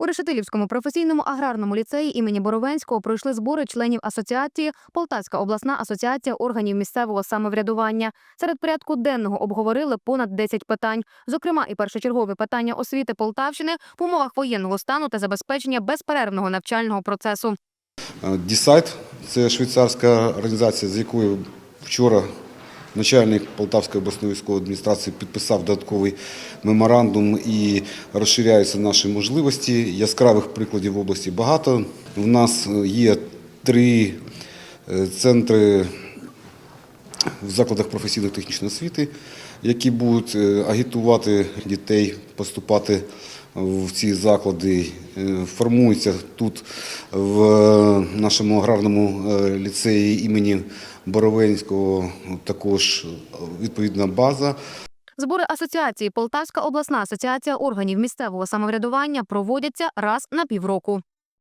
У Решетилівському професійному аграрному ліцеї імені Боровенського пройшли збори членів асоціації Полтавська обласна асоціація органів місцевого самоврядування. Серед порядку денного обговорили понад 10 питань, зокрема і першочергові питання освіти Полтавщини в умовах воєнного стану та забезпечення безперервного навчального процесу. Дісайт це швейцарська організація, з якою вчора начальник Полтавської обласної військової адміністрації підписав додатковий меморандум і розширяються наші можливості. Яскравих прикладів в області багато. У нас є три е, центри в закладах професійної технічної освіти, які будуть е, агітувати дітей поступати в ці заклади. Е, Формується тут в нашому аграрному е, ліцеї імені Боровенського також відповідна база. Збори асоціації Полтавська обласна асоціація органів місцевого самоврядування проводяться раз на півроку.